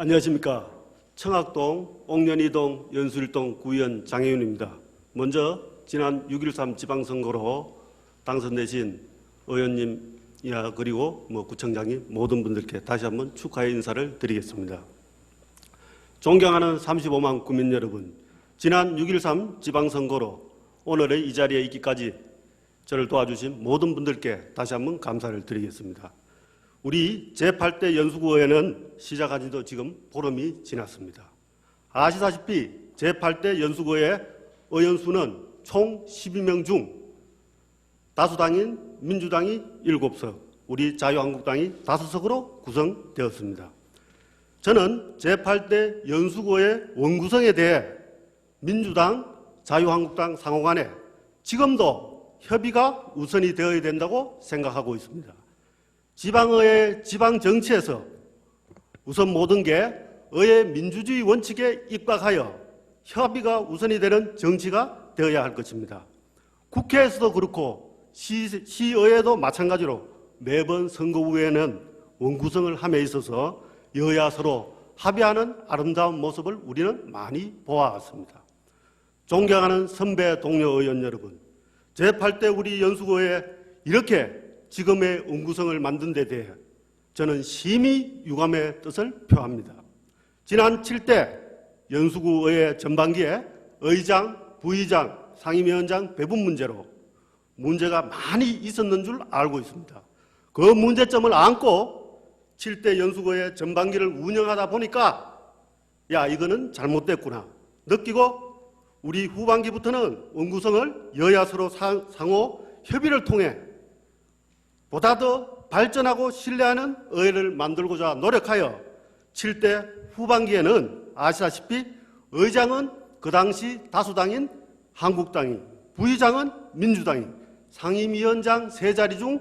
안녕하십니까. 청학동, 옥년이동, 연수일동 구의원 장혜윤입니다. 먼저 지난 6.13 지방선거로 당선되신 의원님이야 그리고 뭐 구청장님 모든 분들께 다시 한번 축하의 인사를 드리겠습니다. 존경하는 35만 국민 여러분, 지난 6.13 지방선거로 오늘의 이 자리에 있기까지 저를 도와주신 모든 분들께 다시 한번 감사를 드리겠습니다. 우리 제8대 연수구에는 시작한 지도 지금 보름이 지났습니다. 아시다시피 제8대 연수구의 의원 수는 총 12명 중 다수당인 민주당이 7석, 우리 자유한국당이 5석으로 구성되었습니다. 저는 제8대 연수구의 원구성에 대해 민주당, 자유한국당 상호 간에 지금도 협의가 우선이 되어야 된다고 생각하고 있습니다. 지방의회 지방 정치에서 우선 모든 게 의회 민주주의 원칙에 입각하여 협의가 우선이 되는 정치가 되어야 할 것입니다. 국회에서도 그렇고 시, 시의회도 마찬가지로 매번 선거 후에는 원구성을 함에 있어서 여야 서로 합의하는 아름다운 모습을 우리는 많이 보아왔습니다. 존경하는 선배 동료 의원 여러분, 제8대 우리 연수구에 이렇게 지금의 원구성을 만든 데 대해 저는 심히 유감의 뜻을 표합니다. 지난 7대 연수구의 전반기에 의장, 부의장, 상임위원장 배분 문제로 문제가 많이 있었는 줄 알고 있습니다. 그 문제점을 안고 7대 연수구의 전반기를 운영하다 보니까 야 이거는 잘못됐구나 느끼고 우리 후반기부터는 원구성을 여야 서로 상호 협의를 통해 보다 더 발전하고 신뢰하는 의회를 만들고자 노력하여 7대 후반기에는 아시다시피 의장은 그 당시 다수당인 한국당이, 부의장은 민주당이, 상임위원장 세 자리 중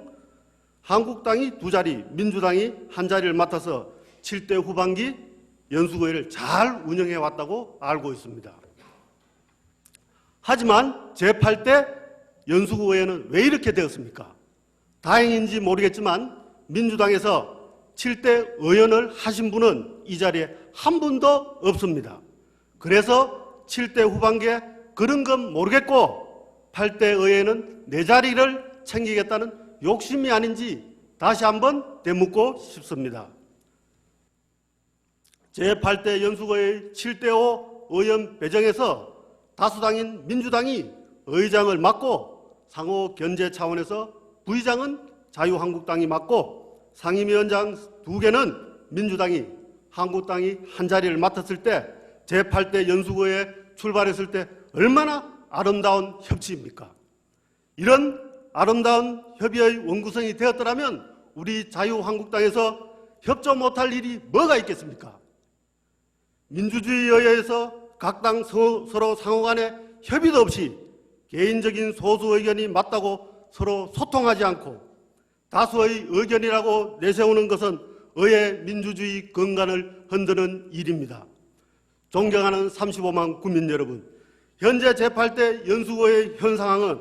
한국당이 두 자리, 민주당이 한 자리를 맡아서 7대 후반기 연수구회를 잘 운영해 왔다고 알고 있습니다. 하지만 제8대 연수구회는 왜 이렇게 되었습니까? 다행인지 모르겠지만 민주당에서 7대 의원을 하신 분은 이 자리에 한 분도 없습니다. 그래서 7대 후반기에 그런 건 모르겠고 8대 의회는 내 자리를 챙기겠다는 욕심이 아닌지 다시 한번 되묻고 싶습니다. 제8대 연수구의 7대5 의원 배정에서 다수당인 민주당이 의장을 맡고 상호 견제 차원에서 부의장은 자유한국당이 맡고 상임위원장 두 개는 민주당이 한국당이 한 자리를 맡았을 때 제8대 연수구에 출발했을 때 얼마나 아름다운 협치입니까? 이런 아름다운 협의의 원구성이 되었더라면 우리 자유한국당에서 협조 못할 일이 뭐가 있겠습니까? 민주주의에 각당 서로 상호 간에 협의도 없이 개인적인 소수 의견이 맞다고 서로 소통하지 않고 다수의 의견이라고 내세우는 것은 의회 민주주의 건강을 흔드는 일입니다. 존경하는 35만 국민 여러분, 현재 제8대 연수구의 현 상황은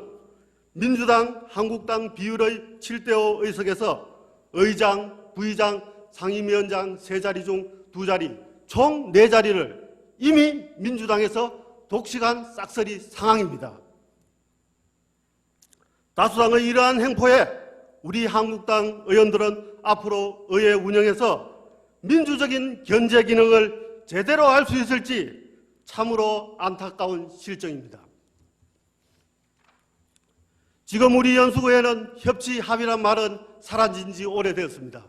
민주당, 한국당 비율의 7대5 의석에서 의장, 부의장, 상임위원장 세 자리 중 두 자리, 총 네 자리를 이미 민주당에서 독식한 싹쓸이 상황입니다. 다수당의 이러한 행포에 우리 한국당 의원들은 앞으로 의회 운영에서 민주적인 견제 기능을 제대로 할 수 있을지 참으로 안타까운 실정입니다. 지금 우리 연수구에는 협치 합의란 말은 사라진 지 오래되었습니다.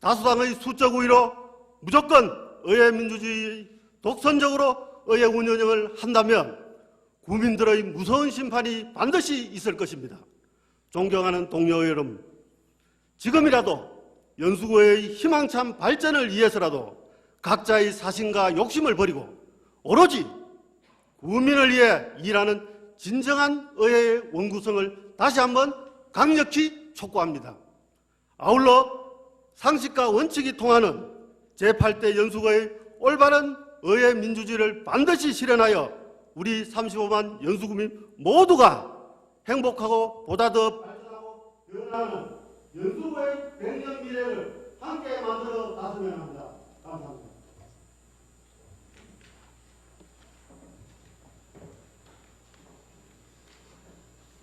다수당의 수적 우위로 무조건 의회 민주주의 독선적으로 의회 운영을 한다면 국민들의 무서운 심판이 반드시 있을 것입니다. 존경하는 동료 여러분, 지금이라도 연수구의 희망찬 발전을 위해서라도 각자의 사심과 욕심을 버리고 오로지 국민을 위해 일하는 진정한 의회의 원구성을 다시 한번 강력히 촉구합니다. 아울러 상식과 원칙이 통하는 제8대 연수구의 올바른 의회 민주주의를 반드시 실현하여 우리 35만 연수구민 모두가 행복하고 보다 더 발전하고 변하는 연수구의 100년 미래를 함께 만들어 나서면 합니다. 감사합니다.